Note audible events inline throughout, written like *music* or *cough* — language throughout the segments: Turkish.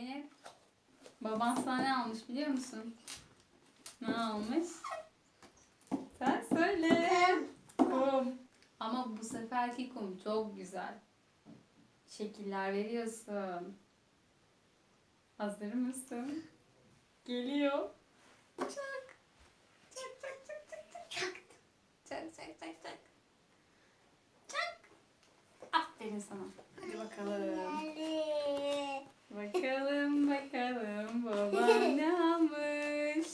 Zeynep, baban sana ne almış biliyor musun? Ne almış? Sen söyle. Kum. Ama bu seferki kum çok güzel. Şekiller veriyorsun. Hazır mısın? Geliyor. Çak. Çak çak çak çak çak. Çak çak çak çak. Çak. Aferin sana. Hadi. Bakalım bakalım babam ne almış.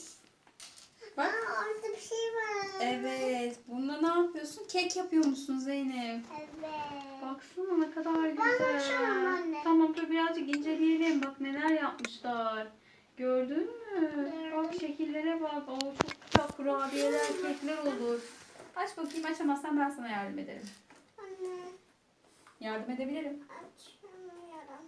Bak. Aa, orada bir şey var. Evet. Bunda ne yapıyorsun? Kek yapıyor musun Zeynep? Evet. Baksana ne kadar açalım güzel. anne. Tamam dur birazcık inceleyelim. Bak neler yapmışlar. Gördün mü? Bak şekillere bak. Oo, çok güzel kurabiyeler, kekler olur. Aç bakayım açamazsan ben sana yardım ederim. Anne Yardım edebilirim. açamıyorum.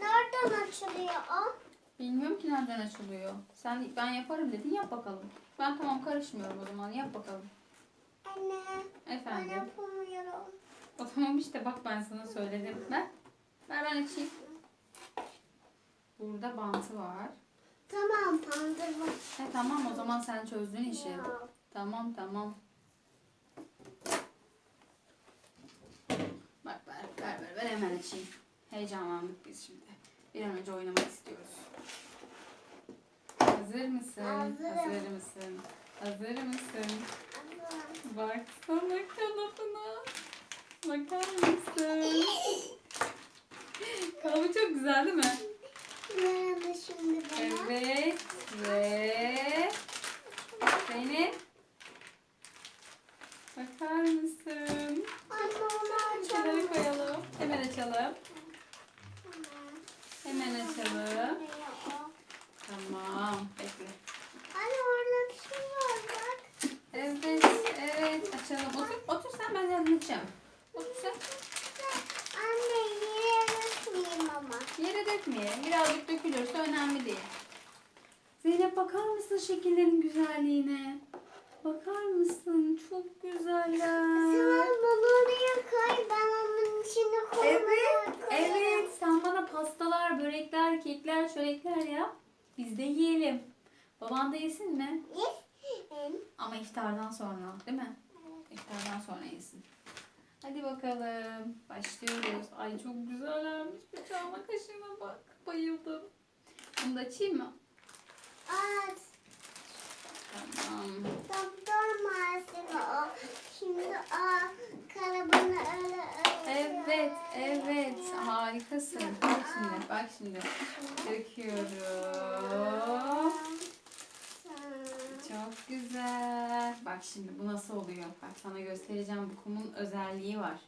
Nereden açılıyor o? Bilmiyorum ki nereden açılıyor. Sen ben yaparım dedin yap bakalım. Ben tamam karışmıyorum o zaman yap bakalım. Anne ben Efendim. yapamıyorum. O tamam işte bak ben sana söyledim. Ver. Ver ben açayım. Burada bantı var. Tamam pandırma. E tamam o zaman sen çözdün işi. Ya. Tamam tamam. Bak ver ver ver, ver hemen açayım. Heyecanlandık biz şimdi. Bir an önce oynamak istiyoruz. Hazır mısın? Hazırım. Hazır mısın? Hazır mısın? Baksana kalıbına. Bakar mısın? Kalıbı çok güzel değil mi? Nerede şimdi bana? Evet ve Zeynep bakar mısın? Anne onu Kenara açalım. koyalım. Hemen açalım. Hemen açalım. Tamam. Bekle. Anne orada bir şey var bak. Evet, evet. Açalım. Otur, otur sen ben yardım edeceğim. Otur sen. Anne yere dökmeyeyim ama. Yere dökmeye. Birazcık dökülürse önemli değil. Zeynep bakar mısın şekillerin güzelliğine? Bakar mısın? Çok güzeller. Sen bunu oraya koy. Ben onun içine koymaya Evet, evet. Sen bana pastalar, börekler, kekler, çörekler yap. Biz de yiyelim. Baban da yesin mi? Yes. Ama iftardan sonra, değil mi? İftardan sonra yesin. Hadi bakalım. Başlıyoruz. Ay çok güzellermiş. Bir çalma kaşığına bak. Bayıldım. Bunu da açayım mı? At. Tamam. Doktor malzeme o. Şimdi o kalıbını öyle öyle. Evet, evet. Harikasın. Bak şimdi, bak şimdi. Döküyorum. Çok güzel. Bak şimdi bu nasıl oluyor? Bak sana göstereceğim. Bu kumun özelliği var.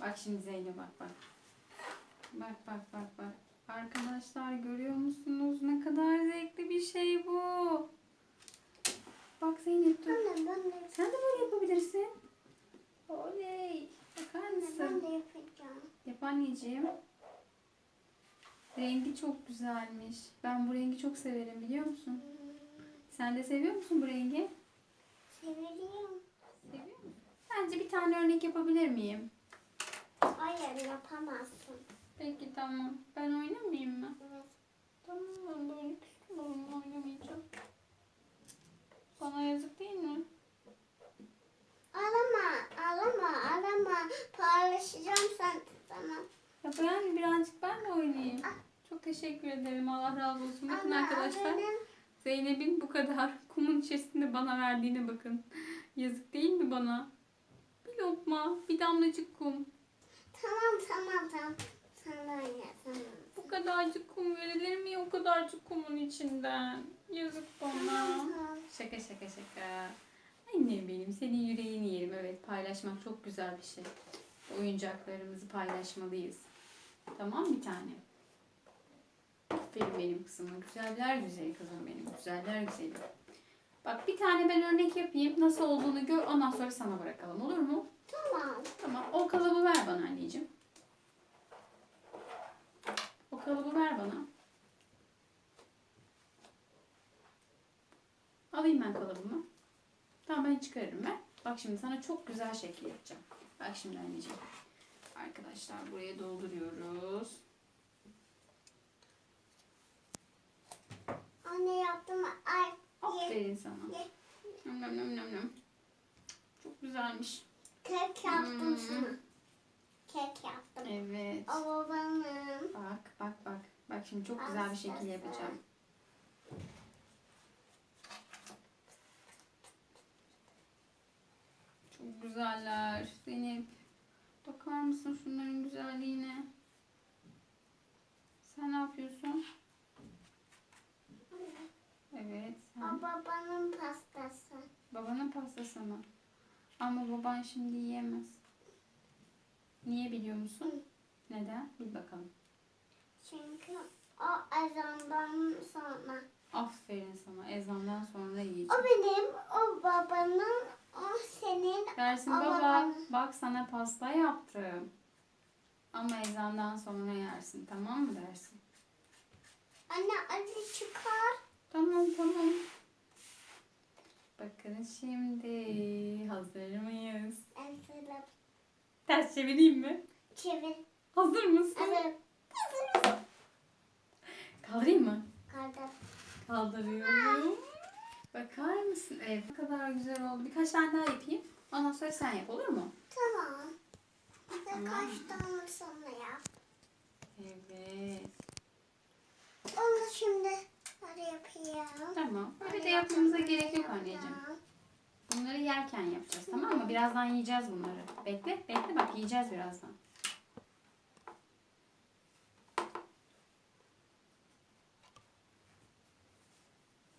Bak şimdi Zeynep bak bak. Bak bak bak bak. Arkadaşlar görüyor musunuz? Ne kadar zevkli bir şey bu. Bak Zeynep dur. Anne ben de, Sen de böyle yapabilirsin. Oley. Bakar ben mısın? de yapacağım. Yap anneciğim. Rengi çok güzelmiş. Ben bu rengi çok severim biliyor musun? Sen de seviyor musun bu rengi? Seviyorum. Seviyor musun? Bence bir tane örnek yapabilir miyim? Hayır yapamazsın. Peki tamam. Ben oynamayayım mı? Evet. Tamam ben böyle küstüm onunla oynamayacağım. Bana yazık değil mi? Ağlama, ağlama, ağlama. Paylaşacağım sen tamam. Ya ben birazcık ben de oynayayım. Çok teşekkür ederim. Allah razı olsun. Bakın Ama arkadaşlar. benim- Zeynep'in bu kadar *laughs* kumun içerisinde bana verdiğine bakın. Yazık değil mi bana? Bir lokma, bir damlacık kum. Tamam tamam tamam. De oyna tamam. Bu kadarcık kum verilir mi o kadarcık kumun içinden? Yazık bana. Tamam. Şaka şaka şaka. Annem benim senin yüreğini yerim. Evet paylaşmak çok güzel bir şey. Oyuncaklarımızı paylaşmalıyız. Tamam bir tane. Aferin benim kızıma. Güzeller güzeli kızım benim. Güzeller güzeli. Bak bir tane ben örnek yapayım. Nasıl olduğunu gör. Ondan sonra sana bırakalım. Olur mu? Tamam. Tamam. O kalıbı ver bana anneciğim. O kalıbı ver bana. Alayım ben kalıbımı. Tamam ben çıkarırım ben. Bak şimdi sana çok güzel şekil yapacağım. Bak şimdi anneciğim. Arkadaşlar buraya dolduruyoruz. Anne yaptım. Ay. Aferin sana. Ye. Nom nom nom nom nom. Çok güzelmiş. Kek yaptım Hmm. sana. Kek yaptım. Evet. O babanın. Bak bak bak. Bak şimdi çok güzel bir şekil yapacağım. Çok güzeller. Zeynep. Bakar mısın şunların güzelliğine? Sen ne yapıyorsun? Evet. O Sen babanın pastası. babanın pastası mı? Ama baban şimdi yiyemez. Niye biliyor musun? Neden? Bil bakalım. Çünkü o ezandan sonra. Aferin sana. Ezandan sonra yiyecek. O benim, o babanın, o senin. Dersin Ama baba ben- bak sana pasta yaptım. Ama ezandan sonra yersin tamam mı dersin? Anne acı çıkar. Tamam tamam. Bakın şimdi hazır mıyız? Hazırım. Ters çevireyim mi? Çevir. Hazır mısın? Hazırım. Kaldırayım mı? Kaldır. Kaldırıyorum. Bakar mısın? Evet ne kadar güzel oldu. Birkaç tane daha yapayım. Ondan sonra sen yap olur mu? Tamam. Tamam. Birkaç tane sonra yap. Evet. Onu şimdi hadi yapayım. Tamam. Hadi de yapmamıza yapalım, gerek yok anneciğim. Bunları yerken yapacağız tamam mı? Birazdan yiyeceğiz bunları. Bekle, bekle bak yiyeceğiz birazdan.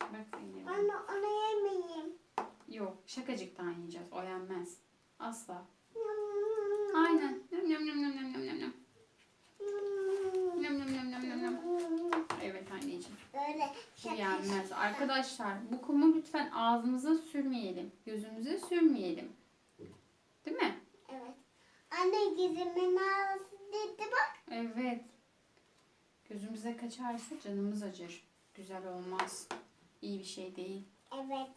Bak Zeynep. Anne onu yemeyeyim. Yok, şakacıktan yiyeceğiz. O yenmez. Asla. Aynen. Yum yum yum yum yum yum yum Şaka. Arkadaşlar bu kumu lütfen ağzımıza sürmeyelim. Gözümüze sürmeyelim. Değil mi? Evet. Anne gizimin ağzı dedi bak. Evet. Gözümüze kaçarsa canımız acır. Güzel olmaz. İyi bir şey değil. Evet.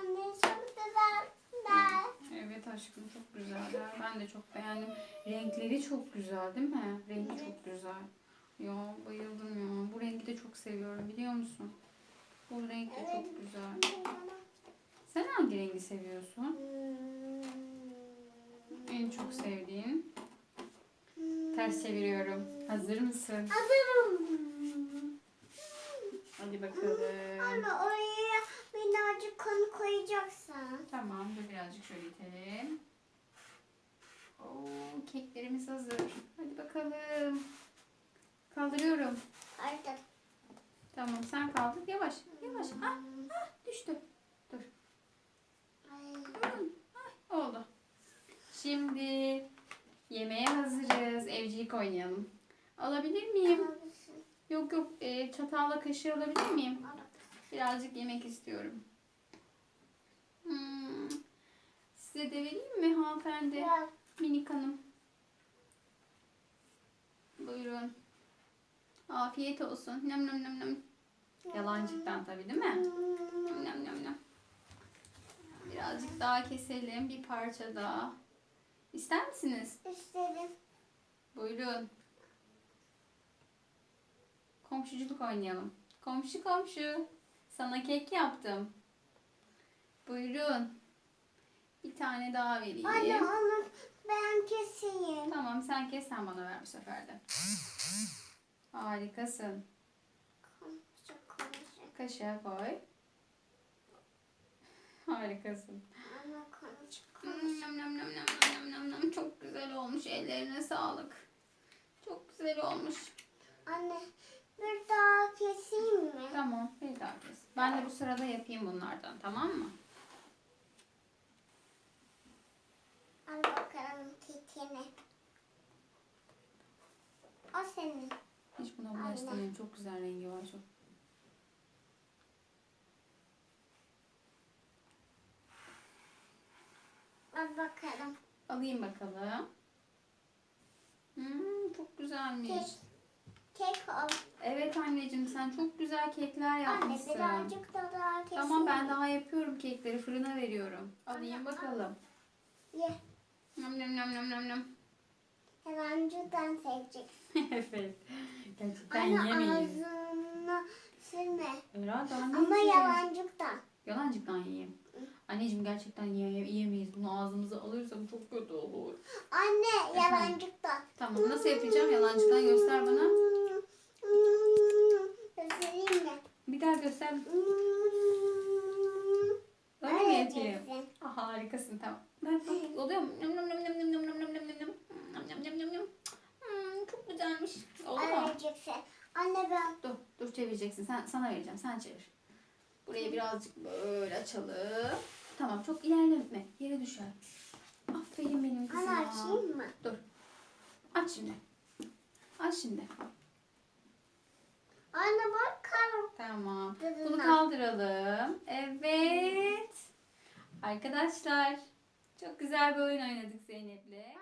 Anne çok güzel. güzel. Evet aşkım çok güzeller. Ben de çok beğendim. Renkleri çok güzel değil mi? Rengi Evet. çok güzel. Ya bayıldım ya. Bu rengi de çok seviyorum biliyor musun? Bu renk de çok güzel. Sen hangi rengi seviyorsun? En çok sevdiğin. Ters çeviriyorum. Hazır mısın? Hazırım. Hadi bakalım. Anne oraya minnacık konu koyacaksın. Tamam dur birazcık şöyle itelim. Oo, keklerimiz hazır. Hadi bakalım. Kaldırıyorum. Artık. Tamam sen kaldır. Yavaş. Yavaş. Ah, ah düştü. Dur. Ay. Hı, ah, oldu. Şimdi yemeğe hazırız. Evcilik oynayalım. Alabilir miyim? Alabilirsin. Yok yok. e, çatalla kaşığı alabilir miyim? Birazcık yemek istiyorum. Hmm. Size de vereyim mi hanımefendi? Biraz. Minik hanım. Buyurun. Afiyet olsun. Nem nem nem nem. Yalancıktan tabii değil mi? Nem nem nem. Birazcık daha keselim. Bir parça daha. İster misiniz? İstedim. Buyurun. Komşuculuk oynayalım. Komşu komşu. Sana kek yaptım. Buyurun. Bir tane daha vereyim. Anne onu ben keseyim. Tamam sen kes sen bana ver bu sefer de. Harikasın. Konuşacak konuşacak. Kaşığa koy. Harikasın. Ama konuşacak konuşacak. Nam nam nam nam nam nam nam. Çok güzel olmuş. Ellerine sağlık. Çok güzel olmuş. Anne bir daha keseyim mi? Tamam bir daha kes. Ben de bu sırada yapayım bunlardan tamam mı? Al bakalım kekini. O senin. Hiç buna bulaştırmayayım. Çok güzel rengi var. Çok. Al bakalım. Alayım bakalım. Hmm, çok güzelmiş. Kek. Kek al. Evet anneciğim sen çok güzel kekler Anne yapmışsın. birazcık da daha keseyim. Tamam ben daha yapıyorum kekleri fırına veriyorum. Alayım bakalım. Ye. Nam nam nam nam nam nam. Yalancıdan sevecek. *laughs* evet. Gerçekten Anne yemeyin. ağzına Hepsini. Herhalde Ama anneciğim. yalancıktan. Yalancıktan yiyeyim. Anneciğim gerçekten yiye- yiyemeyiz. Bunu ağzımıza alırsak çok kötü olur. Anne yalancıktan. Tamam nasıl yapacağım? Yalancıktan göster bana. Göstereyim mi? Bir daha göster. Öyle mi Öyle yapayım? yapacaksın. Ah, harikasın tamam. Ben bak oluyor mu? Nam nam nam nam nam nam nam nam nam nam nam. Nam nam nam nam. Hmm, çok güzelmiş. Oldu Öyle mu? yapacaksın. Anne ben Dur, dur çevireceksin. Sen sana vereceğim. Sen çevir. Burayı birazcık böyle açalım. Tamam, çok ilerleme. Yere düşer. Aferin benim kızıma. Anne açayım mı? Dur. Aç şimdi. Aç şimdi. Anne bak karım. Tamam. Tadına. Bunu kaldıralım. Evet. Arkadaşlar çok güzel bir oyun oynadık Zeynep'le.